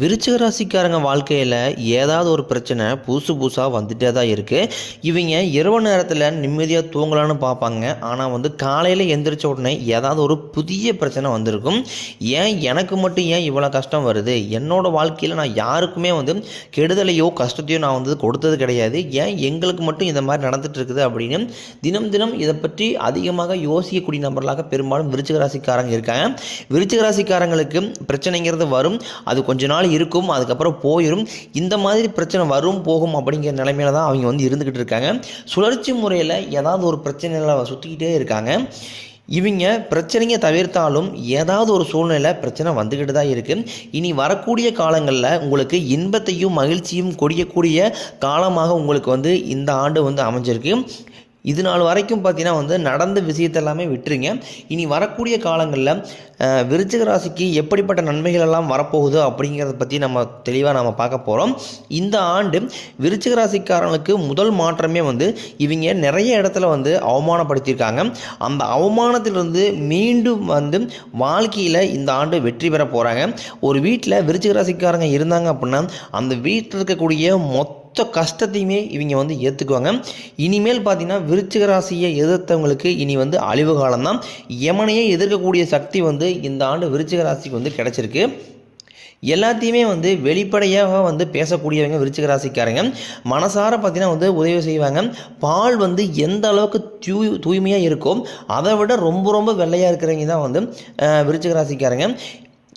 விருச்சிக ராசிக்காரங்க வாழ்க்கையில் ஏதாவது ஒரு பிரச்சனை புதுசு புதுசாக வந்துட்டே தான் இருக்குது இவங்க இரவு நேரத்தில் நிம்மதியாக தூங்கலான்னு பார்ப்பாங்க. ஆனால் வந்து காலையில் எந்திரிச்ச உடனே ஏதாவது ஒரு புதிய பிரச்சனை வந்திருக்கும். ஏன் எனக்கு மட்டும் ஏன் இவ்வளோ கஷ்டம் வருது? என்னோடய வாழ்க்கையில் நான் யாருக்குமே வந்து கெடுதலையோ கஷ்டத்தையோ நான் வந்து கொடுத்தது கிடையாது. ஏன் எங்களுக்கு மட்டும் இந்த மாதிரி நடந்துட்டு இருக்குது அப்படின்னு தினம் தினம் இதை பற்றி அதிகமாக யோசிக்கக்கூடிய நபர்களாக பெரும்பாலும் விருச்சிக ராசிக்காரங்க இருக்காங்க. விருச்சிக ராசிக்காரங்களுக்கு பிரச்சனைங்கிறது வரும். அது கொஞ்ச நாள் இருக்கும் அதுக்கப்புறம் போயிடும் இந்த மாதிரி பிரச்சனை வரும் போகும் அப்படிங்கிற நிலைமையில தான் அவங்க வந்து இருந்துக்கிட்டு இருக்காங்க. சுழற்சி முறையில் ஏதாவது ஒரு பிரச்சனைகளை சுற்றிக்கிட்டே இருக்காங்க. இவங்க பிரச்சனையை தவிர்த்தாலும் ஏதாவது ஒரு சூழ்நிலை பிரச்சனை வந்துக்கிட்டு தான் இருக்குது இனி வரக்கூடிய காலங்களில் உங்களுக்கு இன்பத்தையும் மகிழ்ச்சியும் கொடியக்கூடிய காலமாக உங்களுக்கு வந்து இந்த ஆண்டு வந்து அமைஞ்சிருக்கு. இது நாள் வரைக்கும் பார்த்தீங்கன்னா வந்து நடந்த விஷயத்தை எல்லாமே விட்டுருங்க. இனி வரக்கூடிய காலங்களில் விருச்சிக ராசிக்கு எப்படிப்பட்ட நன்மைகள் எல்லாம் வரப்போகுது அப்படிங்கிறத பற்றி நம்ம தெளிவாக நம்ம பார்க்க போகிறோம் இந்த ஆண்டு விருச்சிக ராசிக்காரங்களுக்கு முதல் மாற்றமே வந்து இவங்க நிறைய இடத்துல வந்து அவமானப்படுத்தியிருக்காங்க. அந்த அவமானத்திலிருந்து மீண்டும் வந்து வாழ்க்கையில் இந்த ஆண்டு வெற்றி பெற போகிறாங்க ஒரு வீட்டில் விருச்சிக ராசிக்காரங்க இருந்தாங்க அப்படின்னா அந்த வீட்டில் இருக்கக்கூடிய மொத்த மொத்த கஷ்டத்தையுமே இவங்க வந்து ஏற்றுக்குவாங்க இனிமேல் பார்த்தீங்கன்னா விருச்சிக ராசியை எதிர்த்தவங்களுக்கு இனி வந்து அழிவு காலம்தான். யமனையே எதிர்க்கக்கூடிய சக்தி வந்து இந்த ஆண்டு விருச்சிக ராசிக்கு வந்து கிடச்சிருக்கு. எல்லாத்தையுமே வந்து வெளிப்படையாக வந்து பேசக்கூடியவங்க விருச்சிக ராசிக்காரங்க. மனசார பார்த்தீங்கன்னா வந்து உதவி செய்வாங்க. பால் வந்து எந்த அளவுக்கு தூய் தூய்மையாக இருக்கோ அதை விட ரொம்ப ரொம்ப வெள்ளையாக இருக்கிறவங்க தான் வந்து விருச்சிக ராசிக்காரங்க.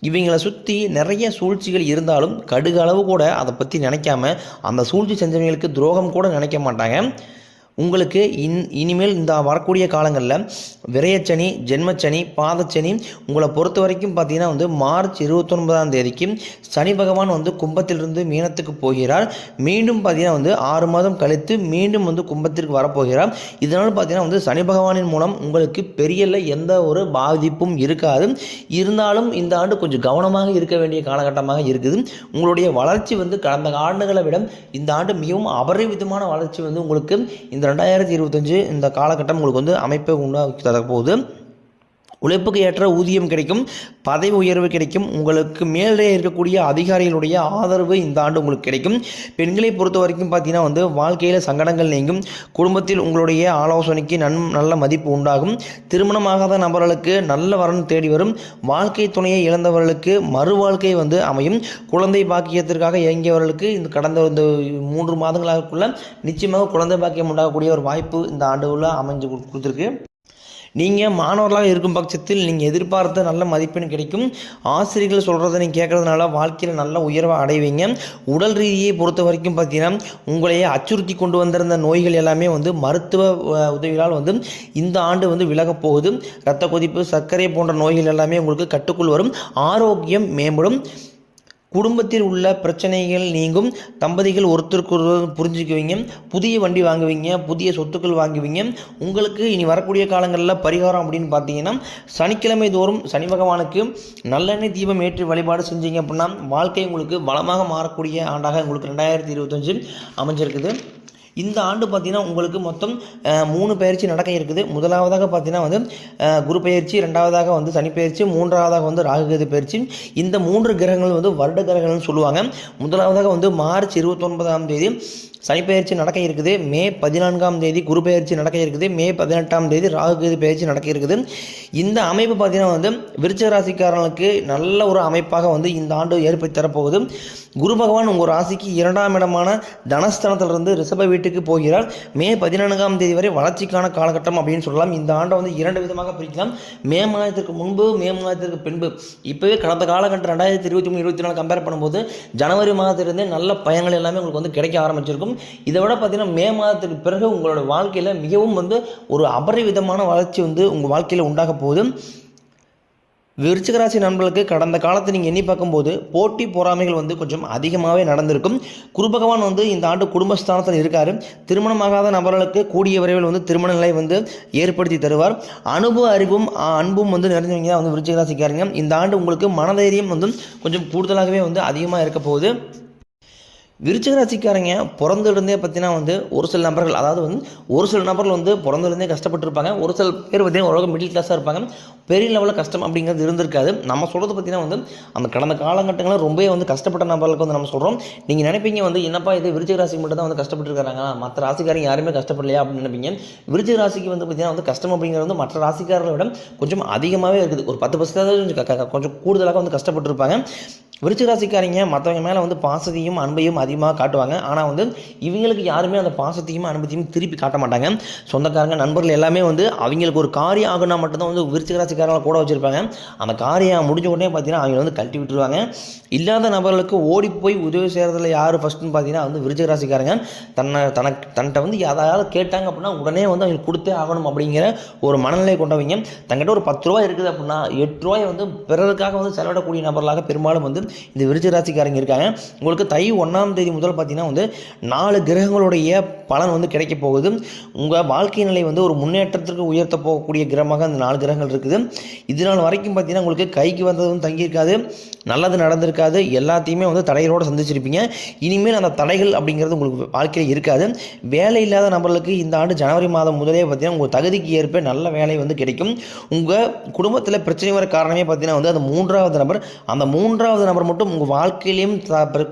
இவங்களை சுற்றி நிறைய சூழ்ச்சிகள் இருந்தாலும் கடுகளவு கூட அதை பற்றி நினைக்காம அந்த சூழ்ச்சி செஞ்சவங்களுக்கு துரோகம் கூட நினைக்க மாட்டாங்க. உங்களுக்கு இன் இனிமேல் இந்த வரக்கூடிய காலங்களில் விரயச்சனி ஜென்மச்சனி பாதச்சனி உங்களை பொறுத்த வரைக்கும் பார்த்தீங்கன்னா வந்து மார்ச் இருபத்தொன்பதாம் தேதிக்கு சனி பகவான் வந்து கும்பத்திலிருந்து மீனத்துக்கு போகிறார். மீண்டும் பார்த்தீங்கன்னா வந்து ஆறு மாதம் கழித்து மீண்டும் வந்து கும்பத்திற்கு வரப்போகிறார். இதனால் பார்த்தீங்கன்னா வந்து சனி பகவானின் மூலம் உங்களுக்கு பெரிய எந்த ஒரு பாதிப்பும் இருக்காது. இருந்தாலும் இந்த ஆண்டு கொஞ்சம் கவனமாக இருக்க வேண்டிய காலகட்டமாக இருக்குது. உங்களுடைய வளர்ச்சி வந்து கடந்த ஆண்டுகளை விட இந்த ஆண்டு மிகவும் அபரிவிதமான வளர்ச்சி வந்து உங்களுக்கு இந்த ரெண்டாயிரத்தி இருபத்தஞ்சு இந்த காலகட்டம் உங்களுக்கு வந்து அமைப்பை உண்டாக்கி தரப்போகுது. உழைப்புக்கு ஏற்ற ஊதியம் கிடைக்கும் பதவி உயர்வு கிடைக்கும் உங்களுக்கு மேலே இருக்கக்கூடிய அதிகாரிகளுடைய ஆதரவு இந்த ஆண்டு உங்களுக்கு கிடைக்கும். பெண்களை பொறுத்த வரைக்கும் பார்த்தீங்கன்னா வந்து வாழ்க்கையில் சங்கடங்கள் நீங்கும் குடும்பத்தில் உங்களுடைய ஆலோசனைக்கு நன் நல்ல மதிப்பு உண்டாகும். திருமணமாகாத நபர்களுக்கு நல்ல வரன் தேடி வரும். வாழ்க்கை துணையை இழந்தவர்களுக்கு மறு வாழ்க்கை வந்து அமையும். குழந்தை பாக்கியத்திற்காக இயங்கியவர்களுக்கு இந்த கடந்த இந்த மூன்று மாதங்களாகக்குள்ள நிச்சயமாக குழந்தை பாக்கியம் உண்டாகக்கூடிய ஒரு வாய்ப்பு இந்த ஆண்டுக்குள்ள அமைஞ்சு கொடு- கொடுத்துருக்கு. நீங்கள் மாணவர்களாக இருக்கும் பட்சத்தில் நீங்கள் எதிர்பார்த்த நல்ல மதிப்பெண் கிடைக்கும். ஆசிரியர்கள் சொல்கிறத நீங்கள் கேட்கறதுனால வாழ்க்கையில் நல்ல உயர்வை அடைவீங்க. உடல் ரீதியை பொறுத்த வரைக்கும் பார்த்தீங்கன்னா உங்களையே அச்சுறுத்தி கொண்டு வந்திருந்த நோய்கள் எல்லாமே வந்து மருத்துவ உதவிகளால் உதவியால் வந்து இந்த ஆண்டு வந்து விலகப் போகுது. ரத்த கொதிப்பு சர்க்கரை போன்ற நோய்கள் எல்லாமே உங்களுக்கு கட்டுக்குள் வரும். ஆரோக்கியம் மேம்படும். குடும்பத்தில் உள்ள பிரச்சனைகள் நீங்கும். தம்பதிகள் ஒருத்தருக்கு ஒருவர் புரிஞ்சுக்குவீங்க. புதிய வண்டி வாங்குவீங்க. புதிய சொத்துக்கள் வாங்குவீங்க. உங்களுக்கு இனி வரக்கூடிய காலங்களில் பரிகாரம் அப்படின்னு பார்த்தீங்கன்னா சனிக்கிழமை தோறும் சனி பகவானுக்கு நல்லெண்ணெய் தீபம் ஏற்றி வழிபாடு செஞ்சீங்க அப்படின்னா வாழ்க்கை உங்களுக்கு பலமாக மாறக்கூடிய ஆண்டாக உங்களுக்கு ரெண்டாயிரத்தி இருபத்தஞ்சு அமைஞ்சிருக்குது. இந்த ஆண்டு பார்த்திங்கன்னா உங்களுக்கு மொத்தம் மூணு பயிற்சி நடக்க இருக்குது. முதலாவதாக பார்த்தீங்கன்னா வந்து குரு பயிற்சி ரெண்டாவதாக வந்து சனி பயிற்சி மூன்றாவதாக வந்து ராகுகேது பயிற்சி. இந்த மூன்று கிரகங்கள் வந்து வருட கிரகங்கள்னு சொல்லுவாங்க. முதலாவதாக வந்து மார்ச் இருபத்தொன்பதாம் தேதி சனிப்பெயர்ச்சி நடக்க இருக்குது. மே பதினான்காம் தேதி குரு பயிற்சி நடக்க இருக்குது. மே பதினெட்டாம் தேதி ராகுகேது பயிற்சி நடக்க இருக்குது. இந்த அமைப்பு பார்த்தீங்கன்னா வந்து விருச்சிக ராசிக்காரர்களுக்கு நல்ல ஒரு அமைப்பாக வந்து இந்த ஆண்டு ஏற்படுத்தி தரப்போகுது. குரு பகவான் உங்கள் ராசிக்கு இரண்டாம் இடமான தனஸ்தனத்திலிருந்து ரிஷப வீட்டுக்கு போகிறார். மே பதினான்காம் தேதி வரை வளர்ச்சிக்கான காலகட்டம் அப்படின்னு சொல்லலாம். இந்த ஆண்டை வந்து இரண்டு விதமாக பிரிக்கலாம். மே மாதத்திற்கு முன்பு மே மாதத்திற்கு பின்பு. இப்போவே கடந்த காலகட்டம் ரெண்டாயிரத்தி இருபத்தி மூணு இருபத்தி நாலு கம்பேர் பண்ணும்போது ஜனவரி மாதத்திலிருந்தே நல்ல பயங்கள் எல்லாமே உங்களுக்கு வந்து கிடைக்க ஆரம்பிச்சிருக்கும். இதை விட பார்த்தீங்கன்னா மே மாதத்துக்கு பிறகு உங்களோட வாழ்க்கையில் மிகவும் வந்து ஒரு அபரிவிதமான வளர்ச்சி வந்து உங்கள் வாழ்க்கையில் உண்டாக போகுது. விருச்சிகராசி நண்பர்களுக்கு கடந்த காலத்தை நீங்கள் எண்ணி பார்க்கும்போது போட்டி பொறாமைகள் வந்து கொஞ்சம் அதிகமாகவே நடந்திருக்கும். குரு பகவான் வந்து இந்த ஆண்டு குடும்பஸ்தானத்தில் இருக்கார். திருமணமாகாத நபர்களுக்கு கூடிய விரைவில் வந்து திருமண நிலை வந்து ஏற்படுத்தி தருவார். அனுபவ அறிவும் ஆ, அன்பும் வந்து நிறைஞ்சவங்க தான் வந்து விருச்சிகராசிக்காரங்க இந்த ஆண்டு உங்களுக்கு மனதைரியம் வந்து கொஞ்சம் கூடுதலாகவே வந்து அதிகமாக இருக்க போகுது. விருச்சிக ராசிக்காரங்க பிறந்திருந்தே பார்த்தீங்கன்னா வந்து ஒரு சில நபர்கள் அதாவது வந்து ஒரு சில நபர்கள் வந்து பிறந்திருந்தே கஷ்டப்பட்டுருப்பாங்க. ஒரு சில பேர் பார்த்தீங்கன்னா ஓரளவுக்கு மிடில் கிளாஸாக இருப்பாங்க. பெரிய லெவலில் கஷ்டம் அப்படிங்கிறது இருந்திருக்காது. நம்ம சொல்கிறது பார்த்தீங்கன்னா வந்து அந்த கடந்த காலகட்டங்களில் ரொம்பவே வந்து கஷ்டப்பட்ட நபர்களுக்கு வந்து நம்ம சொல்கிறோம் நீங்கள் நினைப்பீங்க வந்து என்னப்பா இது விருச்சிக ராசிக்கு மட்டும் தான் வந்து கஷ்டப்பட்டுருக்காங்க மற்ற ராசிக்காரங்க யாருமே கஷ்டப்படலையா அப்படின்னு நினைப்பீங்க. விருச்சிக ராசிக்கு வந்து பார்த்தீங்கன்னா வந்து கஷ்டம் அப்படிங்கிறது வந்து மற்ற ராசிக்காரர்களை விட கொஞ்சம் அதிகமாகவே இருக்குது. ஒரு பத்து பர்சன்டேஜ் கொஞ்சம் கூடுதலாக வந்து கஷ்டப்பட்டுருப்பாங்க. விருச்சிக ராசிக்காரங்க மற்றவங்க மேலே வந்து பாசதியும் அன்பையும் அதிகமாக காட்டுவாங்க. ஆனால் வந்து இவங்களுக்கு யாருமே அந்த பாசத்தையும் அனுபவத்தையும் திருப்பி காட்ட மாட்டாங்க. சொந்தக்காரங்க நண்பர்கள் எல்லாமே வந்து அவங்களுக்கு ஒரு காரியம் ஆகுனா மட்டும்தான் வந்து விருச்சிகராசிக்காரங்களை கூட வச்சுருப்பாங்க. அந்த காரியம் முடிஞ்ச உடனே பார்த்தீங்கன்னா அவங்க வந்து கழட்டி விட்டுருவாங்க. இல்லாத நபர்களுக்கு ஓடி போய் உதவி செய்கிறதுல யார் ஃபஸ்ட்டுன்னு பார்த்தீங்கன்னா வந்து விருச்சிகராசிக்காரங்க தன்னை தனக்கு தன்கிட்ட வந்து யாராவது கேட்டாங்க அப்படின்னா உடனே வந்து அவங்களுக்கு கொடுத்தே ஆகணும் அப்படிங்கிற ஒரு மனநிலை கொண்டவங்க. தங்கிட்ட ஒரு பத்து ரூபாய் இருக்குது அப்படின்னா எட்டு ரூபாய் வந்து பிறருக்காக வந்து செலவிடக்கூடிய நபர்களாக பெரும்பாலும் வந்து இந்த விருச்சிகராசிக்காரங்க இருக்காங்க. உங்களுக்கு தை ஒன்றாம் தேதி முதல் பார்த்தீங்கன்னா வந்து நாலு கிரகங்களுடைய பலன் வந்து கிடைக்க போகுது. உங்கள் வாழ்க்கை நிலை வந்து ஒரு முன்னேற்றத்திற்கு உயர்த்த போகக்கூடிய கிரகமாக அந்த நாலு கிரகங்கள் இருக்குது. இது நாள் வரைக்கும் பார்த்தீங்கன்னா உங்களுக்கு கைக்கு வந்ததும் தங்கியிருக்காது நல்லது நடந்திருக்காது எல்லாத்தையுமே வந்து தடைகளோடு சந்திச்சிருப்பீங்க. இனிமேல் அந்த தடைகள் அப்படிங்கிறது உங்களுக்கு வாழ்க்கையில் இருக்காது. வேலை இல்லாத நபர்களுக்கு இந்த ஆண்டு ஜனவரி மாதம் முதலே பார்த்தீங்கன்னா உங்கள் தகுதிக்கு ஏற்ப நல்ல வேலை வந்து கிடைக்கும். உங்கள் குடும்பத்தில் பிரச்சனை வர காரணமே பார்த்தீங்கன்னா வந்து அந்த மூன்றாவது நபர் அந்த மூன்றாவது நபர் மட்டும் உங்கள் வாழ்க்கையிலையும்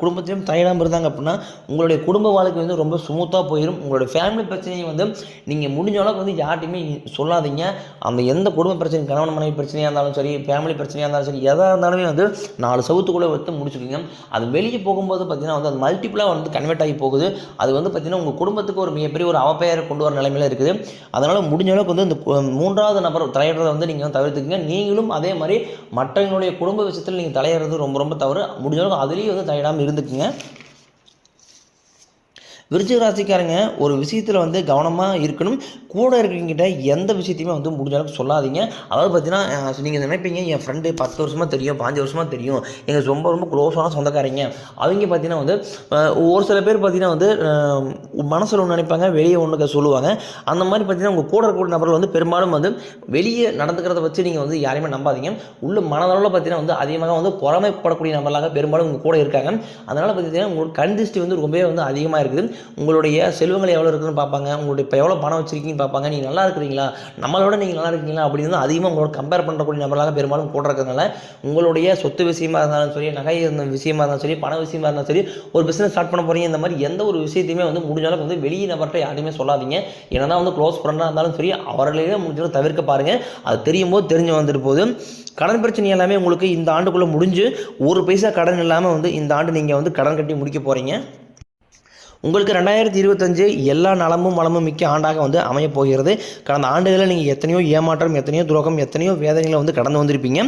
குடும்பத்திலையும் தலையிடாமல் இருந்தாங்க அப்படின்னா உங்களுடைய குடும்ப வாழ்க்கை வந்து ரொம்ப ஸ்மூத்தாக போயிடும் உங்களுடைய ஃபேமிலி பிரச்சனையை வந்து நீங்கள் முடிஞ்ச அளவுக்கு வந்து யார்ட்டையுமே சொல்லாதீங்க. அந்த எந்த குடும்ப பிரச்சனை கணவன் மனைவி பிரச்சனையாக இருந்தாலும் சரி ஃபேமிலி பிரச்சனையாக இருந்தாலும் சரி எதாக இருந்தாலுமே வந்து நாலு சவுத்துக்குள்ளே வந்து முடிச்சுக்கோங்க அது வெளியே போகும்போது பார்த்தீங்கன்னா வந்து அது மல்டிப்புளாக வந்து கன்வெர்ட் ஆகி போகுது. அது வந்து பார்த்தீங்கன்னா உங்கள் குடும்பத்துக்கு ஒரு மிகப்பெரிய ஒரு அவப்பெயரை கொண்டு வர நிலைமையில இருக்குது. அதனால் முடிஞ்ச அளவுக்கு வந்து இந்த மூன்றாவது நபர் தலையிடுறதை வந்து நீங்கள் தவிர்த்துக்குங்க. நீங்களும் அதே மாதிரி மற்றவங்களுடைய குடும்ப விஷயத்தில் நீங்கள் தலையிடுறது ரொம்ப ரொம்ப தவறு. முடிஞ்ச அளவுக்கு அதுலேயும் வந்து தலையிடாமல் இருந்துக்குங்க. விருச்சிக ராசிக்காரங்க ஒரு விஷயத்தில் வந்து கவனமாக இருக்கணும். கூட இருக்கிறவங்கிட்ட எந்த விஷயத்தையுமே வந்து முடிஞ்ச அளவுக்கு சொல்லாதீங்க. அதாவது பார்த்தீங்கன்னா நீங்கள் நினைப்பீங்க என் ஃப்ரெண்டு பத்து வருஷமாக தெரியும் பாஞ்சு வருஷமாக தெரியும். எங்கள் ரொம்ப ரொம்ப க்ளோஸான சொந்தக்காரங்க. அவங்க பார்த்தீங்கன்னா வந்து ஒரு சில பேர் பார்த்தீங்கன்னா வந்து மனசில் ஒன்று நினைப்பாங்க வெளியே ஒன்று சொல்லுவாங்க. அந்த மாதிரி பார்த்தீங்கன்னா உங்கள் கூட இருக்கக்கூடிய நபர்கள் வந்து பெரும்பாலும் வந்து வெளியே நடந்துக்கிறத வச்சு நீங்கள் வந்து யாரையுமே நம்பாதீங்க. உள்ள மனதளவில் பார்த்தீங்கன்னா வந்து அதிகமாக வந்து பொறாமைப்படக்கூடிய நபர்களாக பெரும்பாலும் உங்கள் கூட இருக்காங்க. அதனால் பார்த்தீங்கன்னா உங்களுக்கு கண் திருஷ்டி வந்து ரொம்பவே வந்து அதிகமாக இருக்குது. உங்களுடைய செல்வங்கள் எவ்வளோ இருக்குன்னு பார்ப்பாங்க உங்களுடைய இப்போ எவ்வளோ பணம் வச்சிருக்கீங்கன்னு பார்ப்பாங்க. நீங்கள் நல்லா இருக்கிறீங்களா? நம்மளோட நீங்கள் நல்லா இருக்கீங்களா? அப்படின்னு அதிகமாக உங்களோட கம்பேர் பண்ணக்கூடிய நபர்களாக பெரும்பாலும் கூட இருக்கிறதுனால உங்களுடைய சொத்து விஷயமா இருந்தாலும் சரி நகை இருந்த விஷயமா இருந்தாலும் சரி பண விஷயமா இருந்தாலும் சரி ஒரு பிஸ்னஸ் ஸ்டார்ட் பண்ண போறீங்க இந்த மாதிரி எந்த ஒரு விஷயத்தையுமே வந்து முடிஞ்சாலும் வந்து வெளியே நபர்கிட்ட யாருமே சொல்லாதீங்க. ஏன்னா வந்து க்ளோஸ் ஃப்ரெண்டாக இருந்தாலும் சரி அவர்களையே முடிஞ்சாலும் தவிர்க்க பாருங்கள் அது தெரியும் போது தெரிஞ்சு வந்துட்டு போது கடன் பிரச்சனை எல்லாமே உங்களுக்கு இந்த ஆண்டுக்குள்ளே முடிஞ்சு ஒரு பைசா கடன் இல்லாமல் வந்து இந்த ஆண்டு நீங்கள் வந்து கடன் கட்டி முடிக்க போகிறீங்க உங்களுக்கு ரெண்டாயிரத்தி இருபத்தஞ்சு எல்லா நலமும் வளமும் மிக்க ஆண்டாக வந்து அமையப் போகிறது. கடந்த ஆண்டுகளில் நீங்கள் எத்தனையோ ஏமாற்றம் எத்தனையோ துரோகம் எத்தனையோ வேதனைகளை வந்து கடந்து வந்திருப்பீங்க.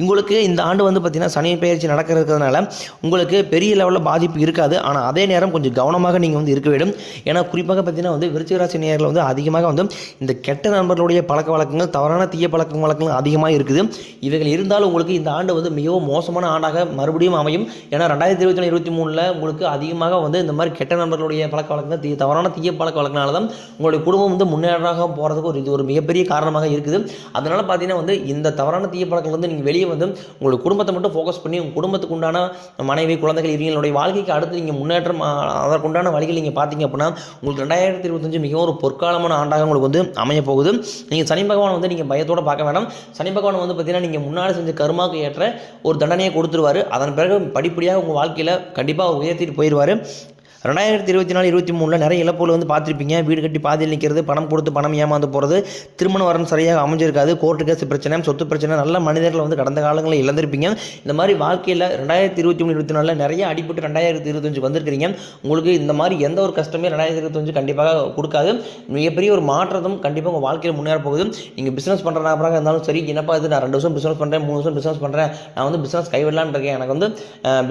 உங்களுக்கு இந்த ஆண்டு வந்து பார்த்தீங்கன்னா சனி பயிற்சி நடக்க இருக்கிறதுனால உங்களுக்கு பெரிய லெவலில் பாதிப்பு இருக்காது. ஆனால் அதே நேரம் கொஞ்சம் கவனமாக நீங்கள் வந்து இருக்க வேண்டும். ஏன்னா குறிப்பாக பார்த்தீங்கன்னா வந்து விருச்சிகராசி நேரில் வந்து அதிகமாக வந்து இந்த கெட்ட நண்பர்களுடைய பழக்க வழக்கங்கள் தவறான தீய பழக்க வழக்கங்கள் அதிகமாக இருக்குது. இவைகள் இருந்தாலும் உங்களுக்கு இந்த ஆண்டு வந்து மிகவும் மோசமான ஆண்டாக மறுபடியும் அமையும். ஏன்னா ரெண்டாயிரத்தி இருபத்தி ஒன்று இருபத்தி மூணில் உங்களுக்கு அதிகமாக வந்து இந்த மாதிரி கெட்ட நண்பர்களுடைய பழக்க வழக்கங்கள் தீ தவறான தீய பழக்க வழக்கனால தான் உங்களுடைய குடும்பம் வந்து முன்னேறாக போகிறதுக்கு ஒரு இது ஒரு மிகப்பெரிய காரணமாக இருக்குது. அதனால் பார்த்தீங்கன்னா வந்து இந்த தவறான தீய பழக்கம் வந்து நீங்கள் வெளியே வந்து உங்களுடைய குடும்பத்தை மட்டும் ஃபோக்கஸ் பண்ணி உங்கள் குடும்பத்துக்கு உண்டான மனைவி குழந்தைகள் இவங்களுடைய வாழ்க்கைக்கு அடுத்து நீங்கள் முன்னேற்றம் அதற்குண்டான வழிகள் நீங்கள் பார்த்தீங்க அப்படின்னா உங்களுக்கு ரெண்டாயிரத்தி இருபத்தஞ்சு மிகவும் ஒரு பொற்காலமான ஆண்டாக உங்களுக்கு வந்து அமைய போகுது. நீங்கள் சனி பகவான் வந்து நீங்கள் பயத்தோடு பார்க்க வேண்டாம் சனி பகவான் வந்து பார்த்தீங்கன்னா நீங்கள் முன்னாடி செஞ்ச கருமாக்கு ஏற்ற ஒரு தண்டனையை கொடுத்துருவார். அதன் பிறகு படிப்படியாக உங்கள் வாழ்க்கையில் கண்டிப்பாக உயர்த்திட்டு போயிடுவார் ரெண்டாயிரத்தி இருபத்தி நாலு இருபத்தி மூணில் நிறைய இழப்புகள் வந்து பார்த்துருப்பீங்க. வீடு கட்டி பாதியில் நிற்கிறது பணம் கொடுத்து பணம் ஏமாந்து போகிறது திருமண வரம் சரியாக அமைஞ்சிருக்காது கோர்ட்டு கேஸ் பிரச்சனை சொத்து பிரச்சனை நல்ல மனிதர்களை வந்து கடந்த காலங்களில் இழந்திருப்பீங்க. இந்த மாதிரி வாழ்க்கையில் ரெண்டாயிரத்தி இருபத்தி மூணு இருபத்தி நாலில் நிறைய அடிபட்டு ரெண்டாயிரத்தி இருபத்தஞ்சு வந்திருக்கிறீங்க. உங்களுக்கு இந்த மாதிரி எந்த ஒரு கஷ்டமே ரெண்டாயிரத்தி இருபத்தஞ்சு கண்டிப்பாக கொடுக்காது. மிகப்பெரிய ஒரு மாற்றத்தும் கண்டிப்பாக உங்கள் வாழ்க்கையில் முன்னேற போகுது. நீங்கள் பிஸ்னஸ் பண்ணுற நபராக இருந்தாலும் சரி என்னப்பா இது? நான் ரெண்டு வருஷம் பிஸ்னஸ் பண்ணுறேன் மூணு வருஷம் பிஸ்னஸ் பண்ணுறேன் நான் வந்து பிஸ்னஸ் கைவிடலான்னு இருக்கேன். எனக்கு வந்து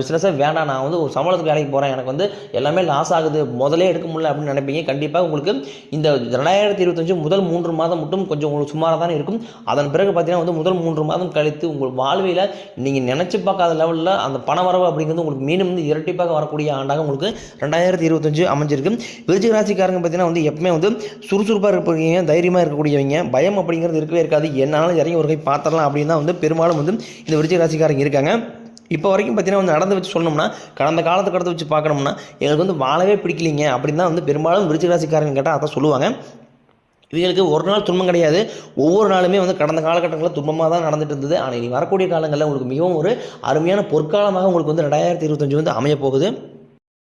பிஸ்னஸே வேண்டாம் நான் வந்து ஒரு சம்பளத்துக்கு வேலைக்கு போகிறேன் எனக்கு வந்து எல்லாமே லாஸ் ஆகுது. முதலே எடுக்க முடியல அப்படின்னு நினைப்பீங்க. கண்டிப்பாக உங்களுக்கு இந்த ரெண்டாயிரத்தி இருபத்தஞ்சு முதல் மூன்று மாதம் மட்டும் கொஞ்சம் உங்களுக்கு சுமாராக தான் இருக்கும். அதன் பிறகு பார்த்தீங்கன்னா வந்து முதல் மூன்று மாதம் கழித்து உங்கள் வாழ்வில் நீங்கள் நினச்சி பார்க்காத லெவலில் அந்த பண வரவு அப்படிங்கிறது உங்களுக்கு மீண்டும் வந்து இரட்டிப்பாக வரக்கூடிய ஆண்டாக உங்களுக்கு ரெண்டாயிரத்தி இருபத்தஞ்சு அமைஞ்சிருக்கு. விருச்சிக ராசிக்காரங்க பார்த்தீங்கன்னா வந்து எப்பவுமே வந்து சுறுசுறுப்பாக இருப்பீங்க. தைரியமாக இருக்கக்கூடியவங்க. பயம் அப்படிங்கிறது இருக்கவே இருக்காது. என்னாலும் இறங்கி ஒரு கை பார்த்தரலாம் அப்படின்னு தான் வந்து பெரும்பாலும் வந்து இந்த விருச்சிக ராசிக்காரங்க இருக்காங்க. இப்போ வரைக்கும் பார்த்தீங்கன்னா வந்து நடந்து வச்சு சொன்னோம்னா கடந்த காலத்தை கடந்து வச்சு பார்க்கணும்னா எங்களுக்கு வந்து வாழவே பிடிக்கலிங்க. அப்படின்னு தான் வந்து பெரும்பாலும் விருச்சிகராசிக்காரங்க கேட்டால் அதான் சொல்லுவாங்க. இவங்களுக்கு ஒரு நாள் துன்பம் கிடையாது. ஒவ்வொரு நாளுமே வந்து கடந்த காலகட்டங்களில் துன்பமாக தான் நடந்துட்டு இருந்தது. ஆனால் இனி வரக்கூடிய காலங்களில் உங்களுக்கு மிகவும் ஒரு அருமையான பொற்காலமாக உங்களுக்கு வந்து ரெண்டாயிரத்தி இருபத்தஞ்சு வந்து அமைய போகுது